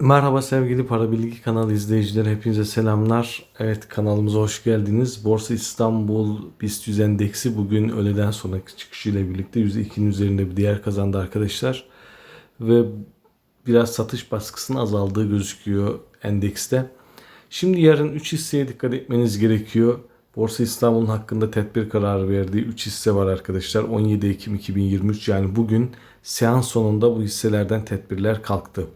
Merhaba sevgili Para Bilgi kanalı izleyicileri hepinize selamlar. Evet kanalımıza hoş geldiniz. Borsa İstanbul BIST 100 endeksi bugün öğleden sonraki çıkışıyla birlikte %2'nin üzerinde bir değer kazandı arkadaşlar. Ve biraz satış baskısının azaldığı gözüküyor endekste. Şimdi yarın 3 hisseye dikkat etmeniz gerekiyor. Borsa İstanbul'un hakkında tedbir kararı verdiği 3 hisse var arkadaşlar. 17 Ekim 2023 yani bugün seans sonunda bu hisselerden tedbirler kalktı.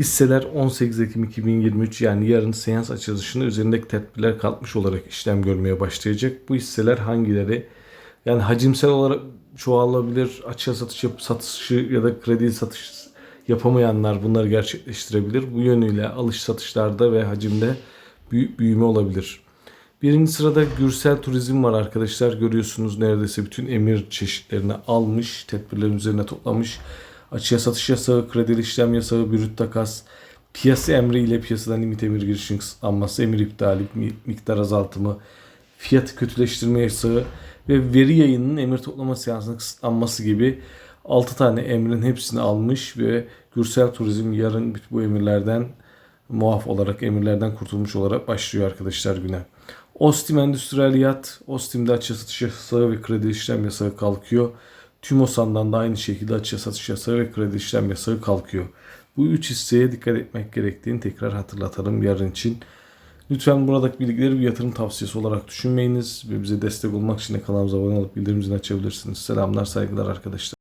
Hisseler 18 Ekim 2023 yani yarın seans açılışında üzerindeki tedbirler kalkmış olarak işlem görmeye başlayacak. Bu hisseler hangileri? Yani hacimsel olarak çoğalabilir, açığa satış yap, satışı ya da kredi satış yapamayanlar bunları gerçekleştirebilir. Bu yönüyle alış satışlarda ve hacimde büyük büyüme olabilir. Birinci sırada Gürsel Turizm var arkadaşlar. Görüyorsunuz neredeyse bütün emir çeşitlerini almış, tedbirlerin üzerine toplamış. Açığa satış yasağı, kredili işlem yasağı, bürüt takas, piyasa emri ile piyasadan limit emir girişinin kısıtlanması, emir iptali, mi- miktar azaltımı, fiyatı kötüleştirme yasağı ve veri yayınının emir toplama seansının kısıtlanması gibi 6 tane emrin hepsini almış ve Gürsel Turizm yarın bu emirlerden muaf olarak emirlerden kurtulmuş olarak başlıyor arkadaşlar güne. Ostim Endüstriyeliyat, Ostim'de açığa satış yasağı ve kredi işlem yasağı kalkıyor. Tümosan'dan da aynı şekilde açığa satış yasağı ve kredi işlem yasağı kalkıyor. Bu üç hisseye dikkat etmek gerektiğini tekrar hatırlatalım yarın için. Lütfen buradaki bilgileri bir yatırım tavsiyesi olarak düşünmeyiniz ve bize destek olmak için de kanalımıza abone olup bildirim zilini açabilirsiniz. Selamlar, saygılar arkadaşlar.